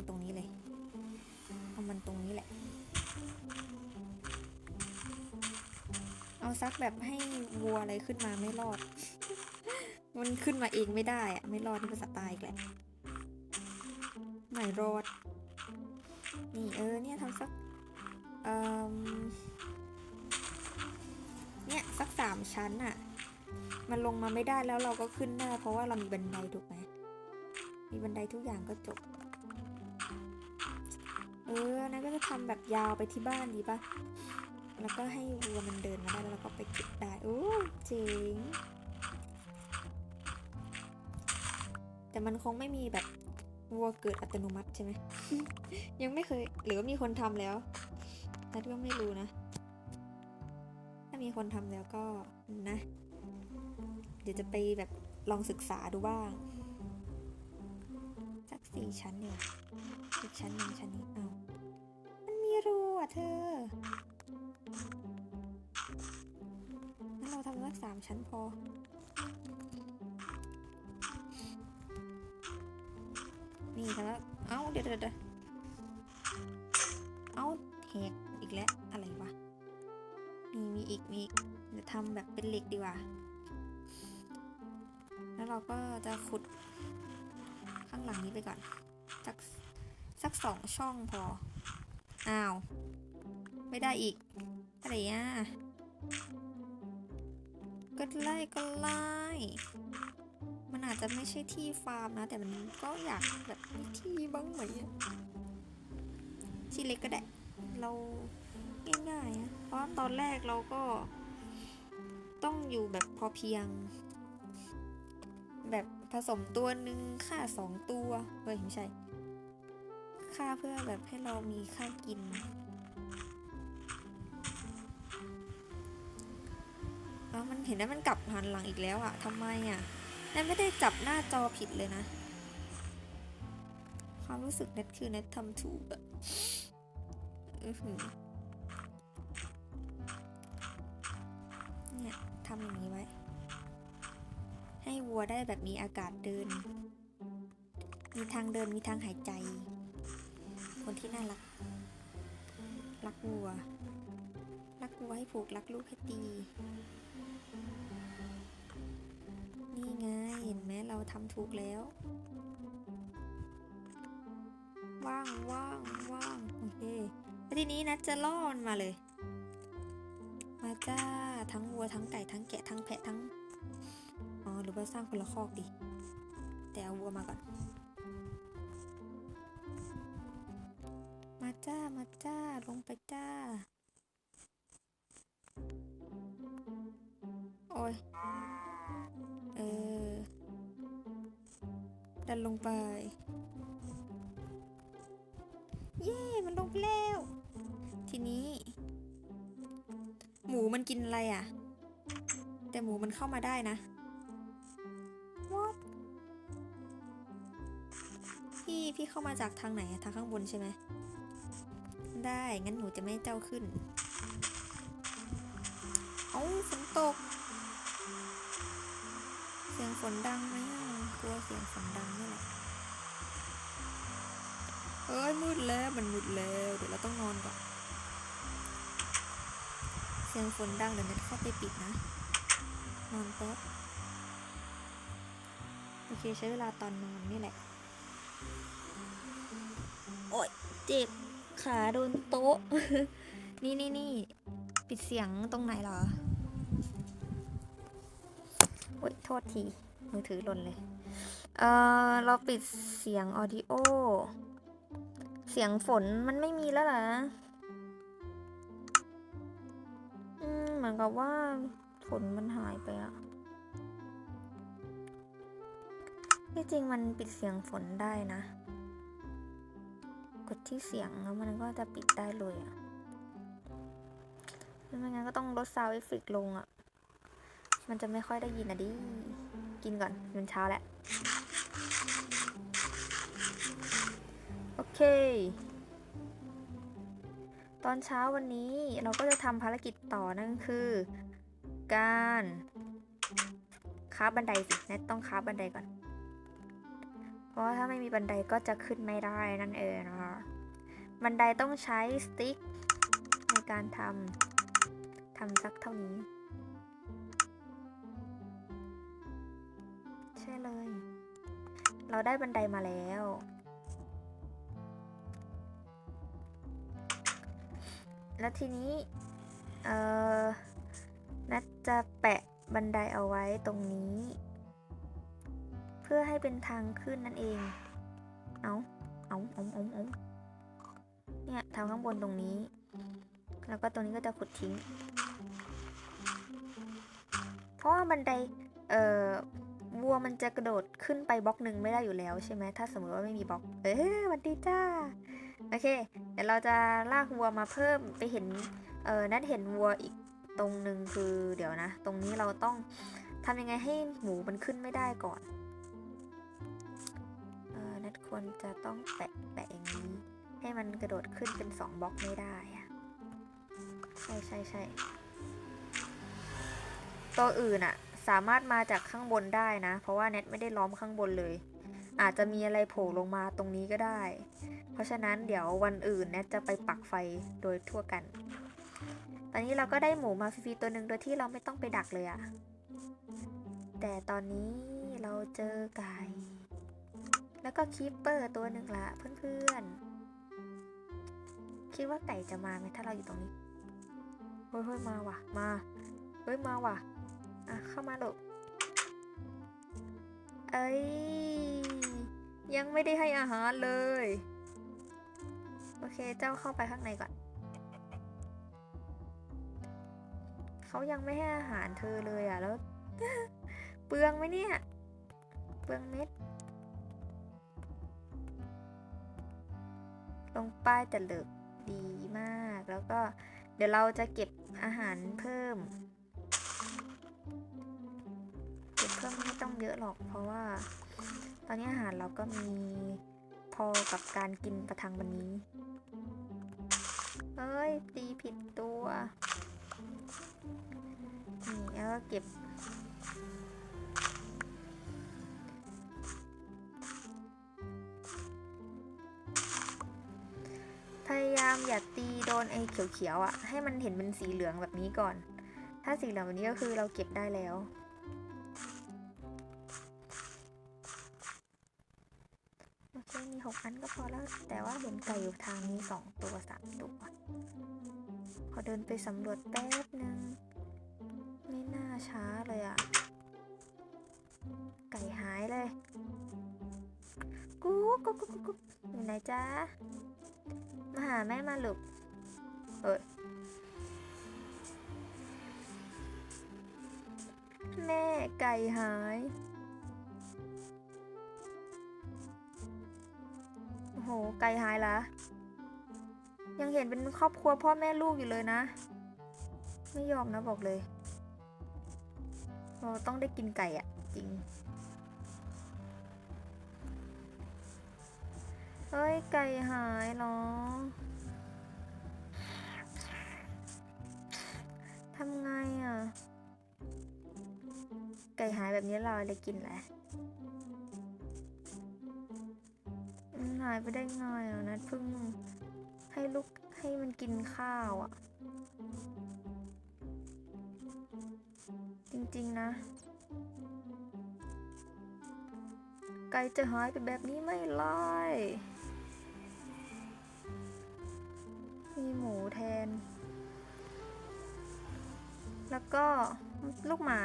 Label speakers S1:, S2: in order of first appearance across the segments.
S1: ำตรงนี้เลยเอามันตรงนี้แหละ เอาซักแบบให้วัวอะไรขึ้นมาไม่รอด มันขึ้นมาเองไม่ได้อะไม่รอดที่ภาษาตายอีกแหละไม่รอด นี่เออเนี่ยทำสักเอ่มเนี่ยสักสามชั้นอะมันลงมาไม่ได้แล้วเราก็ขึ้นได้เพราะว่าเรามีบันไดถูกไหมมีบันไดทุกอย่างก็จบ เออนะก็จะทำแบบยาวไปที่บ้านดีปะแล้วก็ให้วัวมันเดินมาได้แล้วเราก็ไปเก็บได้โอ้เจ๋งแต่มันคงไม่มีแบบวัวเกิดอัตโนมัติใช่ไหม ยังไม่เคย หรือว่ามีคนทำแล้วนัดก็ไม่รู้นะ ถ้ามีคนทำแล้วก็นะ เดี๋ยวจะไปแบบลองศึกษาดูบ้างสักสี่ชั้นเนี่ย อีกชั้นหนึ่งชั้นนี้เอามันมีรูอะเธองั้นเราทำสักสามชั้นพอนี่ทำแล้วเอ้าเดี๋ยวเดี๋ยวเดี๋ยวเอ้าแหกอีกแล้วอะไรวะมีมีอีกมีอีกเดี๋ยวทำแบบเป็นเหล็กดีกว่า แล้วเราก็จะขุดข้างหลังนี้ไปก่อนสัก สักสองช่องพอ อ้าว ไม่ได้อีก อะไรอะ ก็ไล่ก็ไล่ มันอาจจะไม่ใช่ที่ฟาร์มนะ แต่มันก็อยากแบบมีที่บ้างไหมอะที่เล็กก็ได้ เราง่ายๆอะเพราะตอนแรกเราก็ ต้องอยู่แบบพอเพียง แบบผสมตัวหนึ่งค่าสองตัวเฮ้ยไม่ใช่ ค่าเพื่อแบบให้เรามีข้าวกินอ๋อมันเห็นได้มันกลับหันหลังอีกแล้วอะทำไมอะนั่นไม่ได้จับหน้าจอผิดเลยนะ ความรู้สึกเน็ตคือเน็ตทำถูกอะอื้อหือเนี่ยทำอย่างนี้ไว้ ให้วัวได้แบบมีอากาศเดิน มีทางเดินมีทางหายใจ คนที่น่ารัก รักวัว รักวัวให้ผูกรักลูกให้ตี นี่ไงเห็นไหมเราทำถูกแล้ว ว่างว่างว่างโอเคแล้วทีนี้นะจะล่อมันมาเลย มาจ้าทั้งวัวทั้งไก่ทั้งแกะทั้งแพะทั้ง อ๋อหรือว่าสร้างคนละคอกดี แต่เอาวัวมาก่อน จ้ามาจ้าลงไปจ้า โอ้ย เออ ดันลงไป เย้ มันลงไปแล้ว ทีนี้ หมูมันกินอะไรอะ แต่หมูมันเข้ามาได้นะ What พี่ พี่เข้ามาจากทางไหน ทางข้างบนใช่ไหม ได้ งั้นหนูจะไม่เจ้าขึ้น เอาฝนตก เสียงฝนดังไหมกลัวเสียงฝนดังนี่แหละ เอ้ยมืดแล้วมันมืดแล้ว เดี๋ยวเราต้องนอนก่อน เสียงฝนดังเดี๋ยวเน็ตเข้าไปปิดนะ นอนแป๊บ โอเคใช้เวลาตอนนอนนี่แหละ โอ๊ยเจ็บ ขาโดนโต๊ะ นี่นี่นี่ปิดเสียงตรงไหนเหรอ โอ๊ยโทษที มือถือหล่นเลย เออเราปิดเสียงออดิโอ เสียงฝนมันไม่มีแล้วเหรออืมเหมือนกับว่าฝนมันหายไปอะที่จริงมันปิดเสียงฝนได้นะ ดที่เสียงแล้วมันก็จะปิดได้เลยอะไม่งั้นก็ต้องลดซาวเอฟเฟกลงอะมันจะไม่ค่อยได้ยินอะดิ กินก่อนมันเช้าแล้วโอเค ตอนเช้าวันนี้เราก็จะทำภารกิจต่อนั่นคือ การค้าบันไดสิแนทต้องค้าบันไดก่อน เพราะถ้าไม่มีบันไดก็จะขึ้นไม่ได้นั่นเองนะคะ บันไดต้องใช้สติ๊กในการทำทำสักเท่านี้ ใช่เลย เราได้บันไดมาแล้ว แล้วทีนี้ เอ่อนัดจะแปะบันไดเอาไว้ตรงนี้ เพื่อให้เป็นทางขึ้นนั่นเอง เอาเอาเอาเอาเอาเนี่ยทางข้างบนตรงนี้ แล้วก็ตรงนี้ก็จะขุดทิ้ง เพราะว่าบันได เอ่อ วัวมันจะกระโดดขึ้นไปบล็อกหนึ่งไม่ได้อยู่แล้วใช่ไหม ถ้าสมมติว่าไม่มีบล็อก เอ้ยสวัสดีจ้า โอเค เดี๋ยวเราจะลากวัวมาเพิ่มไปเห็น เอ่อ นัดเห็นวัวอีกตรงหนึ่งคือ เดี๋ยวนะ ตรงนี้เราต้องทำยังไงให้หมูมันขึ้นไม่ได้ก่อน ควรจะต้องแปะแปะอย่างนี้ ให้มันกระโดดขึ้นเป็นสองบล็อกไม่ได้อะใช่ใช่ใช่ตัวอื่นอะสามารถมาจากข้างบนได้นะ เพราะว่าเน็ตไม่ได้ล้อมข้างบนเลย อาจจะมีอะไรโผล่ลงมาตรงนี้ก็ได้ เพราะฉะนั้นเดี๋ยววันอื่นเน็ตจะไปปักไฟโดยทั่วกัน ตอนนี้เราก็ได้หมูมาฟรีๆตัวหนึ่งโดยที่เราไม่ต้องไปดักเลยอะแต่ตอนนี้เราเจอไก่ แล้วก็คีปเปอร์ตัวหนึ่งละเพื่อนๆ คิดว่าไก่จะมาไหมถ้าเราอยู่ตรงนี้ เฮ้ยเฮ้ยมาว่ะ มา เฮ้ยมาว่ะ อะเข้ามาลูกเอ้ย ยังไม่ได้ให้อาหารเลย โอเคเจ้าเข้าไปข้างในก่อน เขายังไม่ให้อาหารเธอเลยอะแล้ว เปลืองไหมเนี่ย เปลืองเม็ด ลงป้ายจะเลิกดีมาก แล้วก็เดี๋ยวเราจะเก็บอาหารเพิ่ม เก็บเพิ่มไม่ต้องเยอะหรอก เพราะว่า ตอนนี้อาหารเราก็มีพอกับการกินประทังวันนี้ เอ้ยตีผิดตัว นี่แล้วก็เก็บายามอย่าตีโดนไอ้เขียวๆอะ่ะ ให้มันเห็นเป็นสีเหลืองแบบนี้ก่อน ถ้าสีเหลืองแบบนี้ก็คือเราเก็บได้แล้วโอเคมีหกอันก็พอแล้ว แต่ว่าเห็นไก่อยู่ทางนี้สองตัวสามตัวขอเดินไปสำรวจแป๊บนึง ไม่น่าช้าเลยอะ่ะ ไก่หายเลย กุ๊กกุ๊กกุ๊กกุ๊กอยู่ไหนจ๊ะ มาหาแม่มาลูกเอ้ยแม่ไก่หาย โอ้โห ไก่หายละยังเห็นเป็นครอบครัวพ่อแม่ลูกอยู่เลยนะ ไม่ยอมนะบอกเลย เราต้องได้กินไก่อะจริง เฮ้ย ไก่หายเหรอทำไงอะ ไก่หายแบบนี้เราได้กินแหละหายไปได้ไงอะนัดเพิ่งให้ลูกให้มันกินข้าวอะ จริงๆนะ ไก่จะหายไปแบบนี้ไม่ไล่ มีหมูแทน แล้วก็ลูกหมา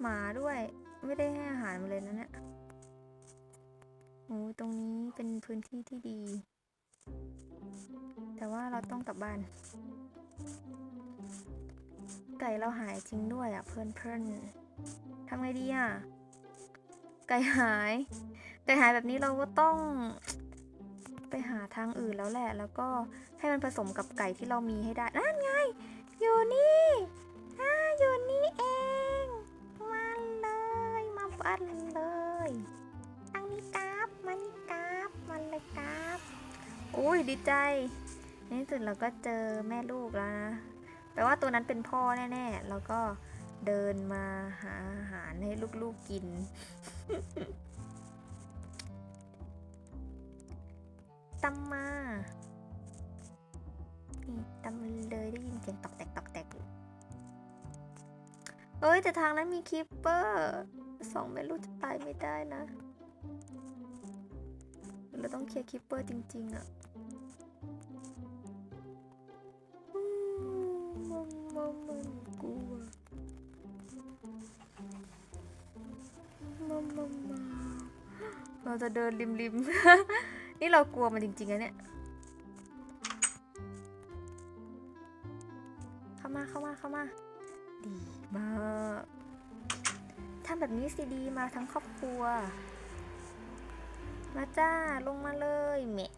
S1: หมาด้วย ไม่ได้ให้อาหารมาเลยนะเนี่ยโอ้ตรงนี้เป็นพื้นที่ที่ดี แต่ว่าเราต้องกลับบ้าน ไก่เราหายจริงด้วยอะเพื่อนเพื่อนทำไงดีอะ ไก่หาย ไก่หายแบบนี้เราก็ต้อง หาทางอื่นแล้วแหละ แล้วก็ให้มันผสมกับไก่ที่เรามีให้ได้ นั่นไง อยู่นี่อ่าอยู่นี่เอง มาเลย มาบ้านเลยอังนี้กราบมานี่กราบมาเลยกราบอุ้ยดีใจ ในที่สุดเราก็เจอแม่ลูกแล้วนะ แปลว่าตัวนั้นเป็นพ่อแน่ๆ แล้วก็เดินมาหาอาหารให้ลูกๆกิน ตำมานี่ตำมาเลยได้ยินเสียงตอกแตกตอกแตกอยู่เอ้ย แต่ทางนั้นมีคิปเปอร์สองไม่รู้จะตายไม่ได้นะเราต้องเคลียร์คิปเปอร์จริง ๆอะมันมันมันกลัวมันมันมันเราจะเดินริมริมๆ นี่เรากลัวมันจริงๆนะเนี่ย เข้ามาเข้ามาเข้ามา ดีมากทำแบบนี้สิดีมาทั้งครอบครัว มาจ้าลงมาเลยเมะ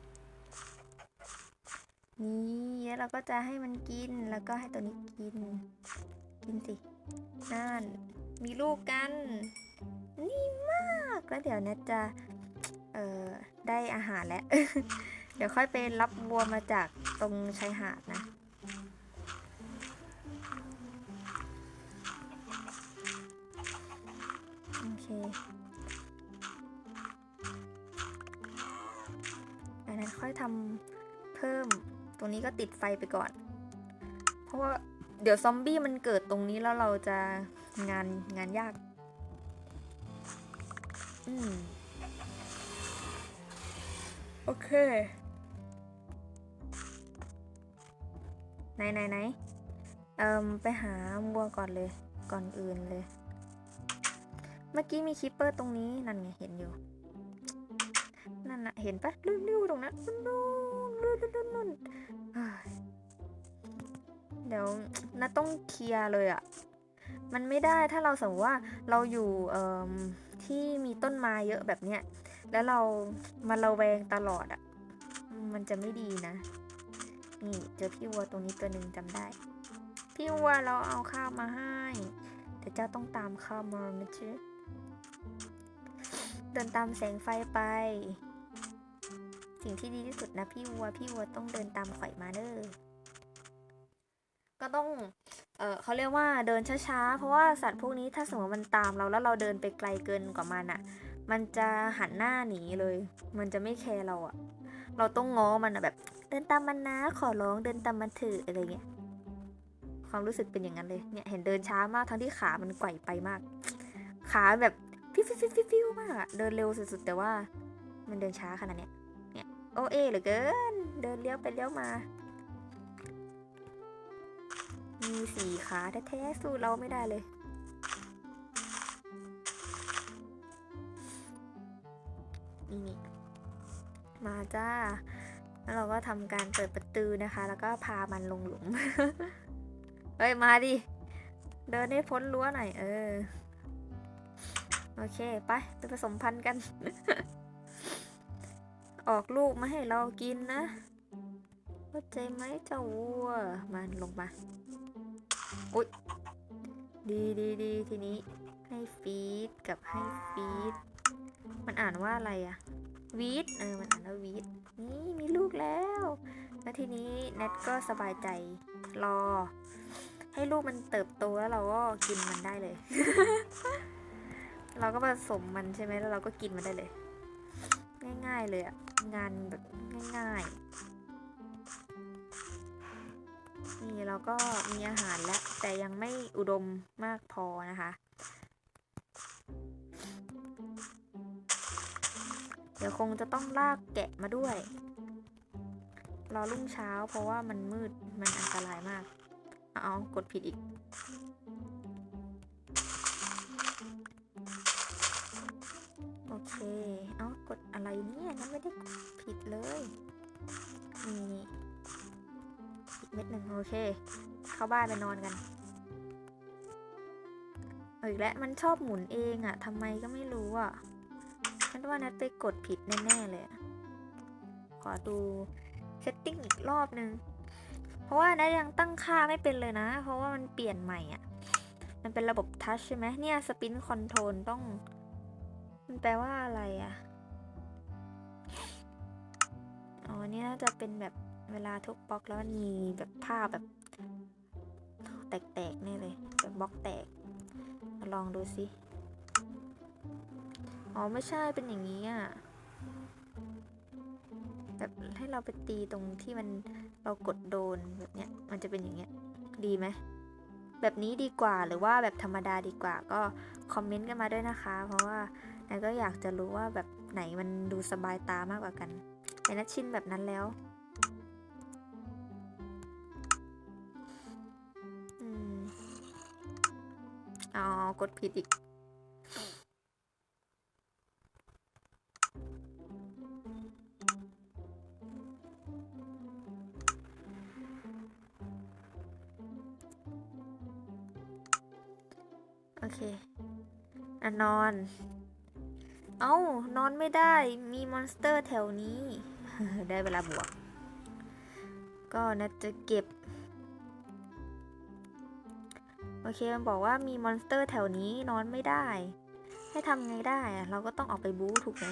S1: นี่แล้วเราก็จะให้มันกินแล้วก็ให้ตัวนี้กิน กินสินั่นมีลูกกัน นี่มากแล้วเดี๋ยวเนะจะ เอ่อได้อาหารแล้ว เดี๋ยวค่อยไปรับวัวมาจากตรงชายหาดนะ โอเคอันนั้นค่อยทำเพิ่มตรงนี้ก็ติดไฟไปก่อน เพราะว่าเดี๋ยวซอมบี้มันเกิดตรงนี้แล้วเราจะงานงานยาก อืม อเค ไหนไหนไหนเอ่มไปหาวัวก่อนเลย ก่อนอื่นเลย เมื่อกี้มีคิปเปอร์ตรงนี้ นั่นไงเห็นอยู่ นั่นน่ะเห็นปะริ้วๆตรงนั้นนู่นนู่นนู่นเดี๋ยวน่าต้องเคลียร์เลยอะ่ะ มันไม่ได้ถ้าเราสมมติว่าเราอยู่เอ่มที่มีต้นไม้เยอะแบบเนี้ย แล้วเรามาระแวงตลอดอะ่ะ มันจะไม่ดีนะ นี่เจอพี่วัวตรงนี้ตัวหนึ่งจำได้ พี่วัวเราเอาข้าวมาให้ แต่เจ้าต้องตามข้าวมาไม่ใช่เดินตามแสงไฟไป สิ่งที่ดีที่สุดนะพี่วัว พี่วัวต้องเดินตามข่อยมาเด้อก็ต้อง เออเขาเรียกว่าเดินช้าๆ เพราะว่าสัตว์พวกนี้ถ้าสมมติมันตามเราแล้วเราเดินไปไกลเกินกว่ามันอะ่ะ มันจะหันหน้าหนีเลย มันจะไม่แคร์เราอะเราต้องง้อมันอะแบบ เดินตามมันนะ ขอร้องเดินตามมันเถอะอะไรเงี้ย ความรู้สึกเป็นอย่างนั้นเลย เนี่ยเห็นเดินช้ามากทั้งที่ขามันไกวไปมาก ขาแบบฟิวฟิวฟิวฟิวฟิวมากอะเดินเร็วสุดๆแต่ว่า มันเดินช้าขนาดเนี้ย เนี่ยโอเอเหลือเกิน เดินเลี้ยวไปเลี้ยวมา มีสี่ขาแท้ๆสู้เราไม่ได้เลย นี่นี่มาจ้า แล้วเราก็ทำการเปิดประตูนะคะ แล้วก็พามันลงหลุม เฮ้ย มาดิ เดินให้พ้นรั้วหน่อย เออ โอเค ไป ไปผสมพันธุ์กัน ออกลูกมาให้เรากินนะเข้าใจไหมเจ้าวัว มาลงมา อุ๊ย ดีดีดีทีนี้ให้ฟีดกับให้ฟีด มันอ่านว่าอะไรอะวีดเออมันอ่านว่าวีดนี่มีลูกแล้ว แล้วทีนี้เน็ตก็สบายใจรอ ให้ลูกมันเติบโตแล้วเราก็กินมันได้เลย เราก็ผสมมันใช่ไหมแล้วเราก็กินมันได้เลย ง่ายๆเลยอะงานแบบง่ายๆ นี่เราก็มีอาหารแล้วแต่ยังไม่อุดมมากพอนะคะ เดี๋ยวคงจะต้องลากแกะมาด้วย รอรุ่งเช้าเพราะว่ามันมืดมันอันตรายมาก เอากดผิดอีก โอเค เอากดอะไรเนี่ยนั่นไม่ได้ผิดเลยนี่นี่อีกเม็ดหนึ่งโอเค เข้าบ้านไปนอนกันเออีกแล้วมันชอบหมุนเองอะทำไมก็ไม่รู้อะ ฉันว่านัดไปกดผิดแน่ๆเลย ขอดูเซตติ้งอีกรอบนึง เพราะว่านัดยังตั้งค่าไม่เป็นเลยนะ เพราะว่ามันเปลี่ยนใหม่อะมันเป็นระบบทัชใช่ไหมเนี่ยสปินคอนโทรลต้อง มันแปลว่าอะไรอะอ๋อ นี่น่าจะเป็นแบบเวลาทุกบล็อกแล้วมันมีแบบภาพแบบแตกๆแน่เลยแบบบล็อกแตก ลองดูสิ อ๋อไม่ใช่เป็นอย่างนี้อะแบบให้เราไปตีตรงที่มันเรากดโดนแบบเนี้ยมันจะเป็นอย่างเงี้ยดีไหมแบบนี้ดีกว่าหรือว่าแบบธรรมดาดีกว่าก็คอมเมนต์กันมาด้วยนะคะ เพราะว่านายก็อยากจะรู้ว่าแบบไหนมันดูสบายตามากกว่ากันแต่นัดชินแบบนั้นแล้วอ๋อกดผิดอีก เอ้านอนไม่ได้มีมอนสเตอร์แถวนี้ ได้เวลาบวก ก็น่าจะเก็บ โอเคมันบอกว่ามีมอนสเตอร์แถวนี้นอนไม่ได้ ให้ทำไงได้อะเราก็ต้องออกไปบู๊ถูกไหม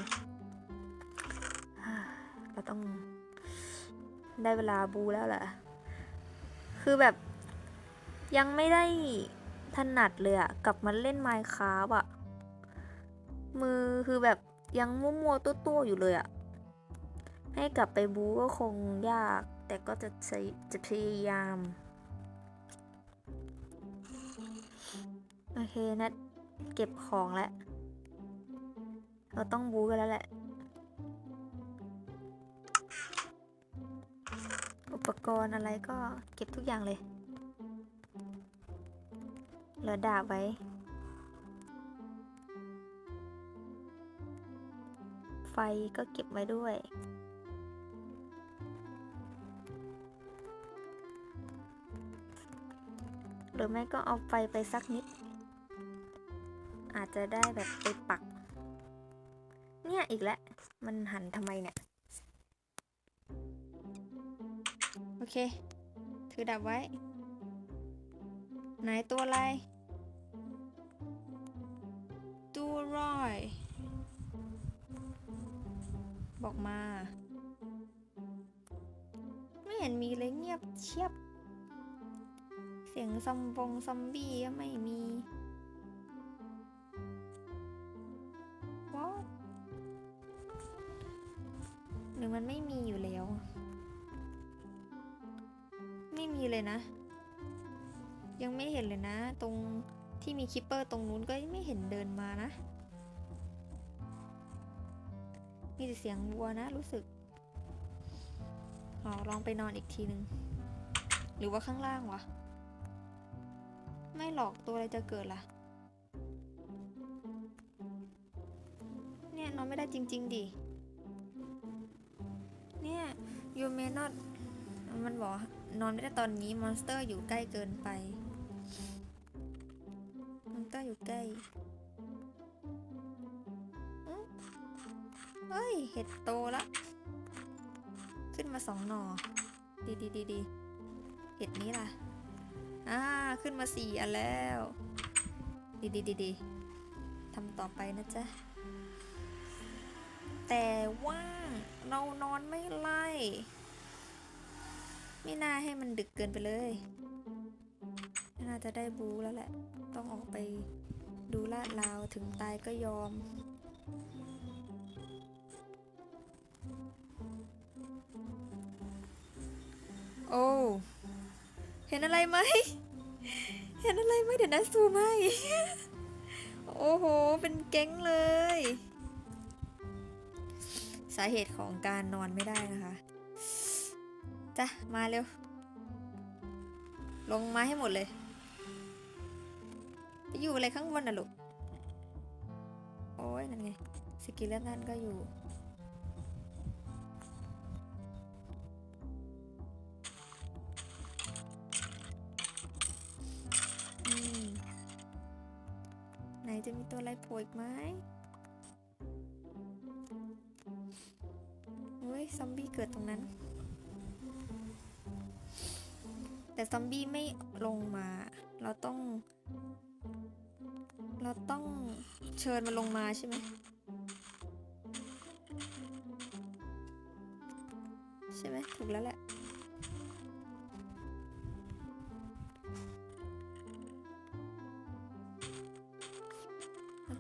S1: เราต้องได้เวลาบูแล้วแหละ คือแบบยังไม่ได้ถนัดเลยอะกลับมาเล่นไมค์คราฟอะ มือคือแบบยังมั่วๆตัวๆอยู่เลยอะให้กลับไปบูก็คงยาก แต่ก็จะใช้จะพยายาม โอเคนัดเก็บของแล้ว เราต้องบูกันแล้วแหละ อุปกรณ์อะไรก็เก็บทุกอย่างเลยเหลือดาบไว้ ฟก็เก็บไว้ด้วย หรือไม่ก็เอาไฟไปสักนิด อาจจะได้แบบไปปัก เนี่ยอีกแล้ว มันหันทำไมเนี่ย โอเค ถือดับไว้ ไหนตัวอะไร ตัวร้อย บอกมา ไม่เห็นมีเลยเงียบเชียบ เสียงซอมบงซอมบี้ก็ไม่มีว้าหรือมันไม่มีอยู่แล้ว ไม่มีเลยนะ ยังไม่เห็นเลยนะ ตรงที่มีคิปเปอร์ตรงนู้นก็ไม่เห็นเดินมานะ มีแต่เสียงวัวนะรู้สึกอลองไปนอนอีกทีหนึ่งหรือว่าข้างล่างวะ ไม่หรอกตัวอะไรจะเกิดล่ะ เนี่ยนอนไม่ได้จริง ๆดิ เนี่ย you may not มันบอกนอนไม่ได้ตอนนี้มอนสเตอร์อยู่ใกล้เกินไป มอนสเตอร์อยู่ใกล้ ฮ้ย เห็ดโตละ ขึ้นมาสองหนอ ดีดีดีดีเห็ดนี้ล่ะ อ่า ขึ้นมาสี่อันแล้ว ดีดีดีดีทำต่อไปนะจ๊ะ แต่ว่าเรานอนไม่ไล่ ไม่น่าให้มันดึกเกินไปเลย น่าจะได้บูแล้วแหละ ต้องออกไปดูลาดราวถึงตายก็ยอม โอ้เห็นอะไรไหม เห็นอะไรไหมเดี๋ยวนะซูมให้โอ้โห เป็นแก๊งเลย สาเหตุของการนอนไม่ได้นะคะจ้ะมาเร็ว ลงมาให้หมดเลยไปอยู่อะไรข้างบนน่ะลูก โอ้ยนั่นไง สกิลเลนั่นก็อยู่ ตัวอะไรโผล่อีกไหมเฮ้ยซอมบี้เกิดตรงนั้น แต่ซอมบี้ไม่ลงมา เราต้อง เราต้องเชิญมันลงมาใช่ไหมใช่ไหมถูกแล้วแหละ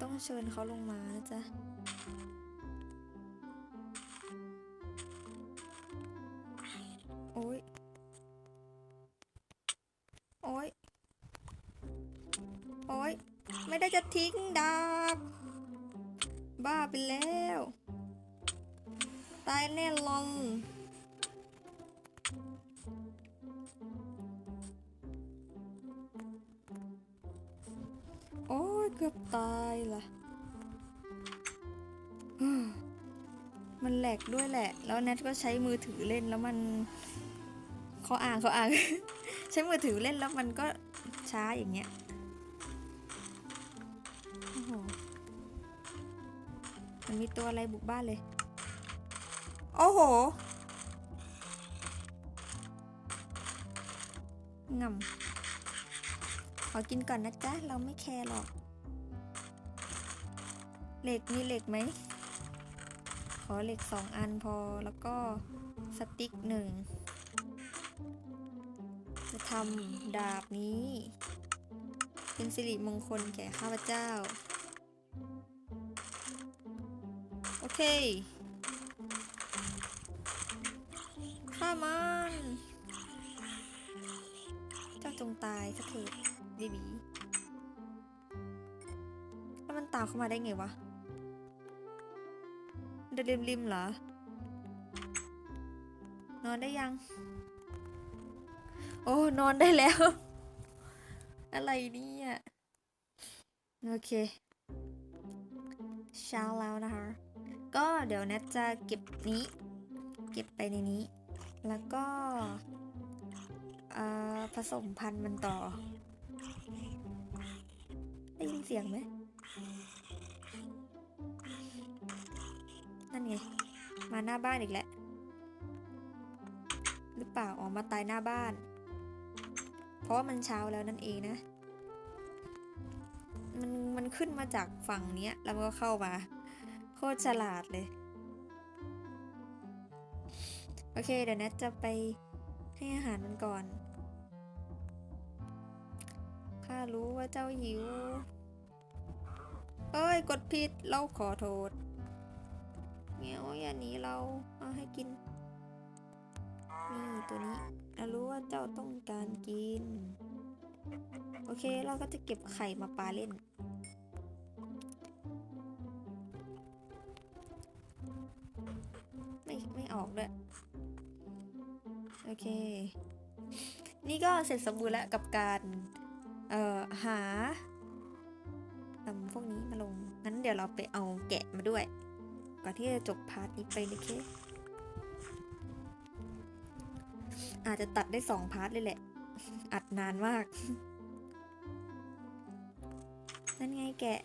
S1: ต้องเชิญเขาลงมานะจ๊ะโอ้ย โอ้ย โอ้ย ไม่ได้จะทิ้งดาบ บ้าไปแล้ว ตายแน่ลอน ลกด้วยแหละ แล้วแนทก็ใช้มือถือเล่นแล้วมันเขาอ่างเขาอ่าง ใช้มือถือเล่นแล้วมันก็ช้าอย่างเงี้ยโอ้โหมันมีตัวอะไรบุกบ้านเลย โอ้โหงำขอกินก่อนนะจ๊ะ เราไม่แคร์หรอก เหล็กมีเหล็กไหม อเหล็กสองอันพอแล้วก็สติ๊กหนึ่งจะทำดาบนี้ เป็นสิริมงคลแก่ข้าพเจ้า โอเคฆ่ามันเจ้าจงตายสักเถิดบีบีแล้วมันตามเข้ามาได้ไงวะ เดินริมริมเหรอ นอนได้ยัง โอ้ นอนได้แล้ว อะไรเนี่ย โอเค เช้าแล้วนะคะ ก็เดี๋ยวแนทจะเก็บนี้ เก็บไปในนี้ แล้วก็อ่อผสมพันธุ์มันต่อ ได้ยินเสียงไหม นั่นไง มาหน้าบ้านอีกแล้ว หรือเปล่า ออกมาตายหน้าบ้าน เพราะว่ามันเช้าแล้วนั่นเองนะ มันมันขึ้นมาจากฝั่งเนี้ยแล้วมันก็เข้ามา โคตรฉลาดเลย โอเค เดี๋ยวนัทจะไปให้อาหารมันก่อน ข้ารู้ว่าเจ้าหิว เอ้ย กดผิด เราขอโทษ เงี้ยวอย่าหนีเราเอาให้กิน นี่ตัวนี้เรารู้ว่าเจ้าต้องการกิน โอเคเราก็จะเก็บไข่มาปลาเล่น ไม่ไม่ออกด้วยโอเค นี่ก็เสร็จสมบูรณ์แล้วกับการเอ่อหาเอิ่มพวกนี้มาลง งั้นเดี๋ยวเราไปเอาแกะมาด้วย ก่อนที่จะจบพาร์ทนี้ไปนะเคอาจจะตัดได้สองพาร์ทเลยแหละ อัดนานมาก นั่นไงแกะ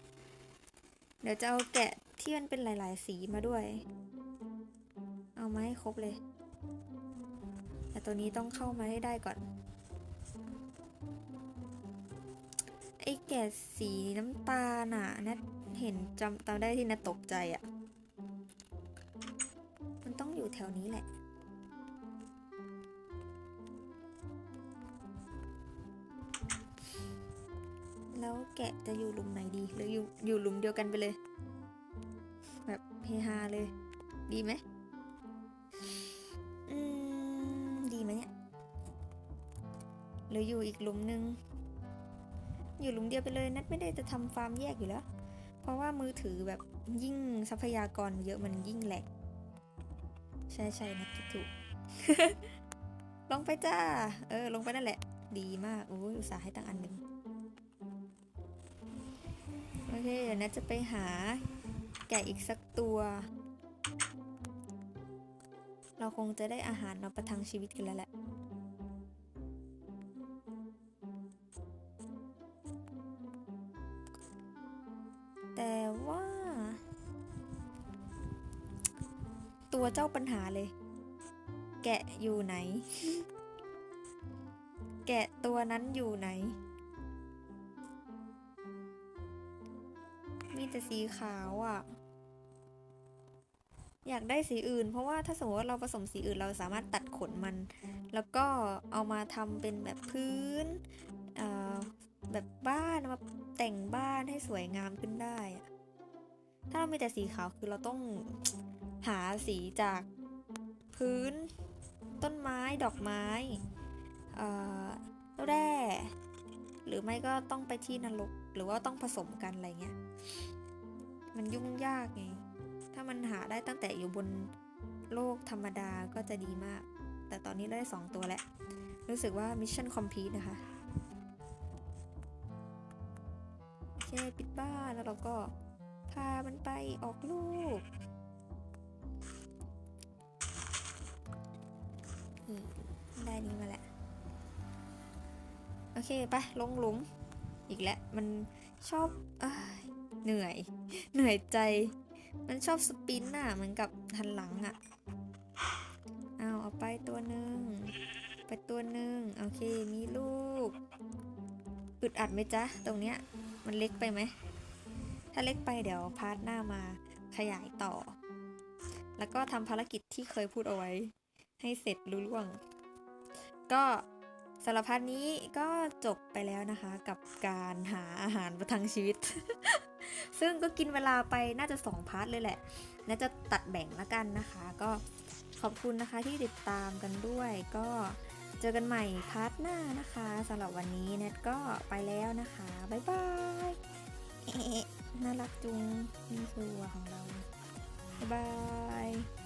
S1: เดี๋ยวจะเอาแกะที่มันเป็นหลายๆสีมาด้วย เอามาให้ครบเลย แต่ตัวนี้ต้องเข้ามาให้ได้ก่อนไอ้แกะสีน้ำตาลน่ะนัดเห็นจำจำได้ที่นัดตกใจอะ่ะ แถวนี้แหละแล้วแกะจะอยู่หลุมไหนดีหรืออยู่อยู่หลุมเดียวกันไปเลย แบบเฮฮาเลย ดีไหมอืมดีไหมเนี่ยหรืออยู่อีกหลุมนึง อยู่หลุมเดียวไปเลย นัดไม่ได้จะทำฟาร์มแยกอยู่แล้ว เพราะว่ามือถือแบบยิ่งทรัพยากรเยอะมันยิ่งแหลก ใช่ใช่นัดคิดถูก ลงไปจ้า เออ ลงไปนั่นแหละ ดีมาก โอ้ยอุตส่าห์ให้ตั้งอันหนึ่งโอเค เดี๋ยวนัดจะไปหาแกะอีกสักตัว เราคงจะได้อาหารมาประทังชีวิตกันแล้วแหละ ตัวเจ้าปัญหาเลย แกะอยู่ไหน แกะตัวนั้นอยู่ไหน มีแต่สีขาวอะ อยากได้สีอื่น เพราะว่าถ้าสมมติว่าเราผสมสีอื่นเราสามารถตัดขนมัน แล้วก็เอามาทำเป็นแบบพื้นแบบบ้านมาแต่งบ้านให้สวยงามขึ้นได้อะถ้าเรามีแต่สีขาวคือเราต้อง หาสีจากพื้น ต้นไม้ดอกไม้แร่ หรือไม่ก็ต้องไปที่นรก หรือว่าต้องผสมกันอะไรเงี้ย มันยุ่งยากไง ถ้ามันหาได้ตั้งแต่อยู่บนโลกธรรมดาก็จะดีมาก แต่ตอนนี้เราได้สองตัวแล้ว รู้สึกว่ามิชชั่นคอมพลีทนะคะโอเคปิดบ้านแล้วเราก็พามันไปออกลูก ได้นี้มาแล้วโอเคไปลงหลุม อีกแล้วมันชอบเอเหนื่อย เหนื่อยใจ มันชอบสปินน่ะเหมือนกับหันหลังอะ่ะเอาเอาไปตัวหนึ่งไปตัวหนึ่งโอเคมีลูกอึดอัดไหมจ๊ะ ตรงเนี้ยมันเล็กไปไหม ถ้าเล็กไปเดี๋ยวพาร์ทหน้ามาขยายต่อ แล้วก็ทำภารกิจที่เคยพูดเอาไว้ ให้เสร็จรุ่ล่วง ก็สารพัดนี้ก็จบไปแล้วนะคะ กับการหาอาหารประทังชีวิต ซึ่งก็กินเวลาไปน่าจะ 2 พาร์ทเลยแหละ น่าจะตัดแบ่งละกันนะคะ ก็ขอบคุณนะคะที่ติดตามกันด้วย ก็เจอกันใหม่พาร์ทหน้านะคะสำหรับวันนี้เน็ตก็ไปแล้วนะคะ บ๊ายบายน่ารักจุงนี่คือวัวของเรา บ๊ายบาย